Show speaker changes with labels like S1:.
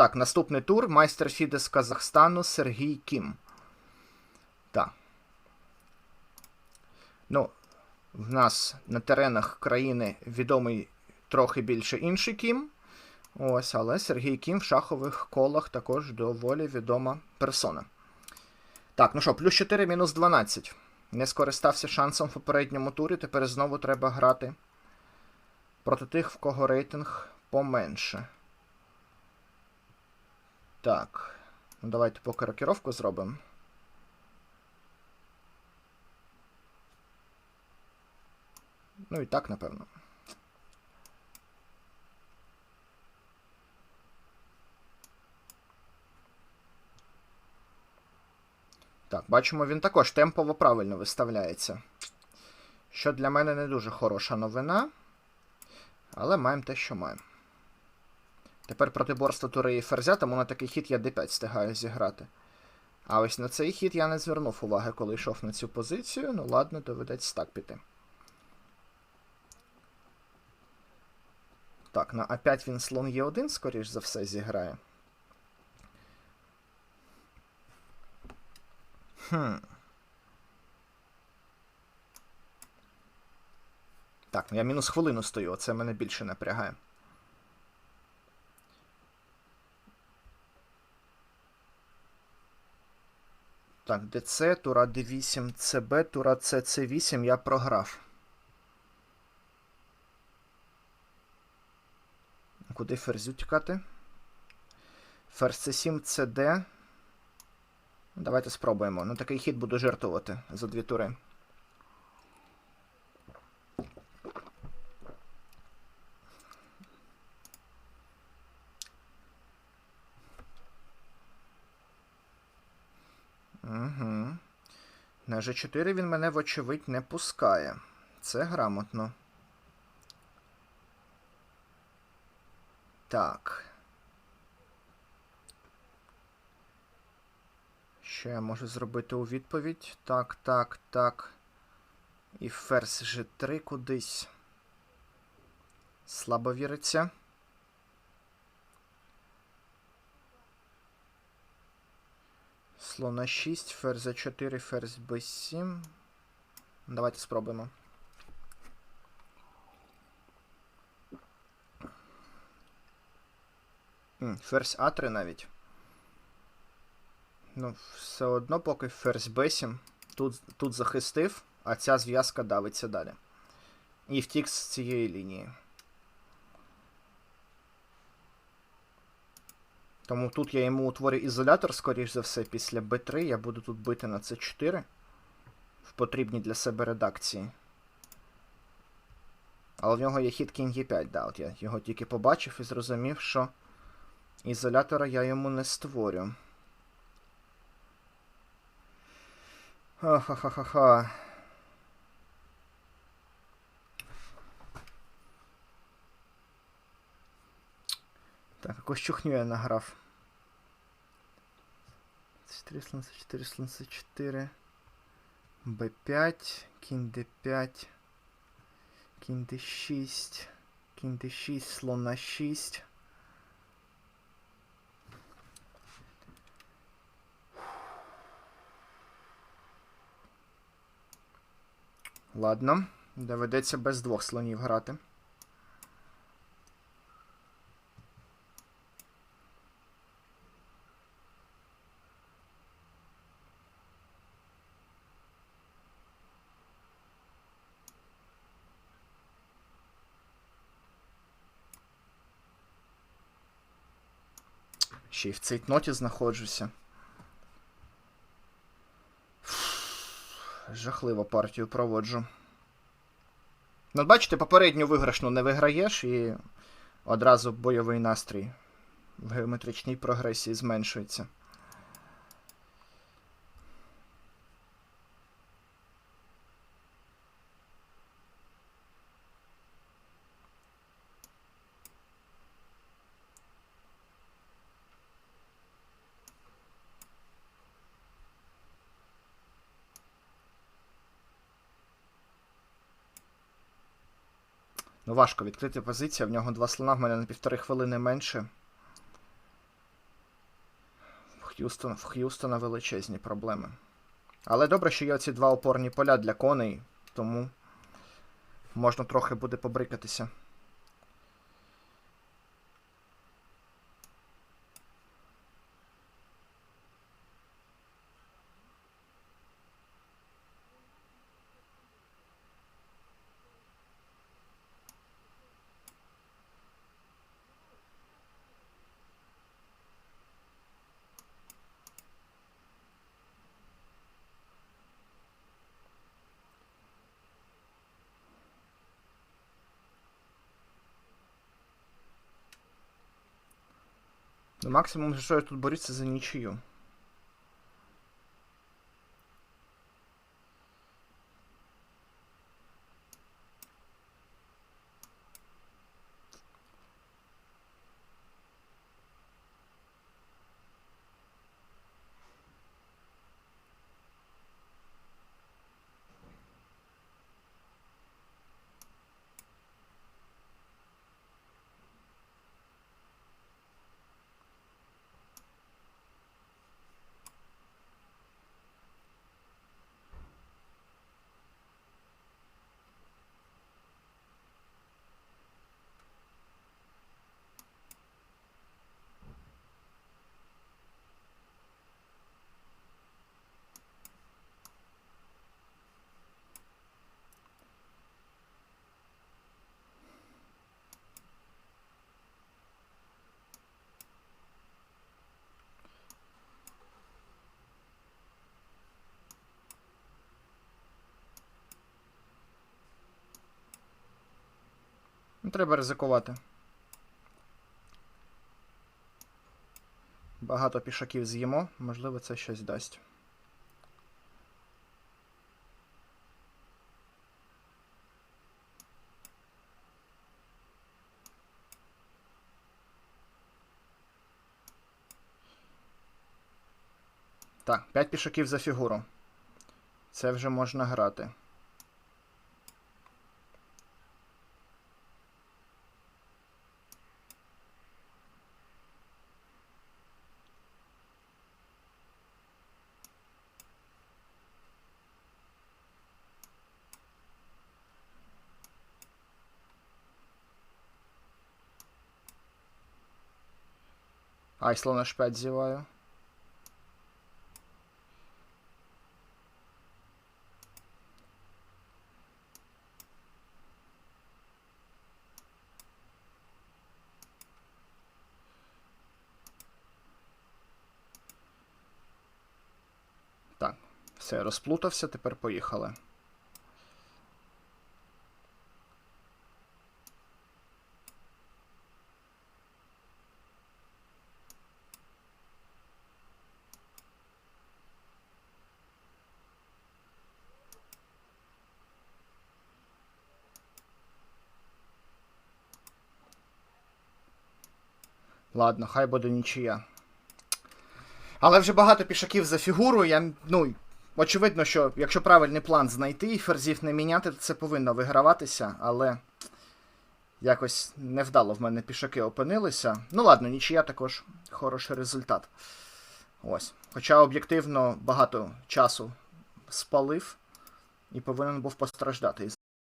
S1: Так, наступний тур. Майстер Фіде з Казахстану Сергій Кім. Так. Ну, в нас на теренах країни відомий трохи більше інший Кім. Ось, але Сергій Кім в шахових колах також доволі відома персона. Так, ну що, плюс 4, мінус 12. Не скористався шансом в попередньому турі. Тепер знову треба грати проти тих, в кого рейтинг поменше. Так. Ну, давайте поки рокіровку зробимо. Ну і так, напевно. Так, бачимо, він також темпово правильно виставляється. Що для мене не дуже хороша новина. Але маємо те, що маємо. Тепер протиборство тури і ферзя, тому на такий хід я d5 встигаю зіграти. А ось на цей хід я не звернув уваги, коли йшов на цю позицію. Ну ладно, доведеться так піти. Так, на А5 він слон Е1, скоріш за все, зіграє. Хм. Так, ну я мінус хвилину стою, оце мене більше напрягає. Так, ДЦ, тура D8, ЦБ, тура ЦЦ8 я програв. Куди ферзю тікати? Ферзь С7, ЦД. Давайте спробуємо. Ну такий хід буду жертвувати за дві тури. На G4 він мене, вочевидь, не пускає. Це грамотно. Так. Що я можу зробити у відповідь? Так, так, так. І ферзь G3 кудись. Слабо віриться. Слона 6, ферзь А4, ферзь Б7. Давайте спробуємо. Ферзь А3 навіть. Ну, все одно, поки ферзь Б7. Тут, тут захистив, а ця зв'язка давиться далі. І втік з цієї лінії. Тому тут я йому утворю ізолятор, скоріш за все, після b3. Я буду тут бити на c4 в потрібній для себе редакції. Але в нього є хід кінь e5, да, от я його тільки побачив і зрозумів, що ізолятора я йому не створю. Ха-ха-ха-ха-ха. Так, якусь чухню я награв. 4 слон, 4 слон, 4 Б5, кінь Д5, кінь Д6, кінь Д6, слон на 6. Ладно, доведеться без двох слонів грати. Ще й в цейтноті знаходжуся. Жахливо партію проводжу. Ну, бачите, попередню виграшну не виграєш і одразу бойовий настрій в геометричній прогресії зменшується. Ну, важко відкрити позиція. В нього два слона, в мене на півтори хвилини менше. В Х'юстона Х'юстона величезні проблеми. Але добре, що є оці два опорні поля для коней, тому можна трохи буде побрикатися. Максимум, за що я тут борюся за нічию. Ну, треба ризикувати. Багато пішаків з'їмо, можливо, це щось дасть. Так, 5 пішаків за фігуру. Це вже можна грати. Ай, слона ж 5 зіваю. Так, все, розплутався, тепер поїхали. Ладно, хай буде нічия. Але вже багато пішаків за фігуру. Я, ну, очевидно, що якщо правильний план знайти і ферзів не міняти, то це повинно виграватися, але якось невдало в мене пішаки опинилися. Ну ладно, нічия також хороший результат. Ось. Хоча об'єктивно багато часу спалив і повинен був постраждати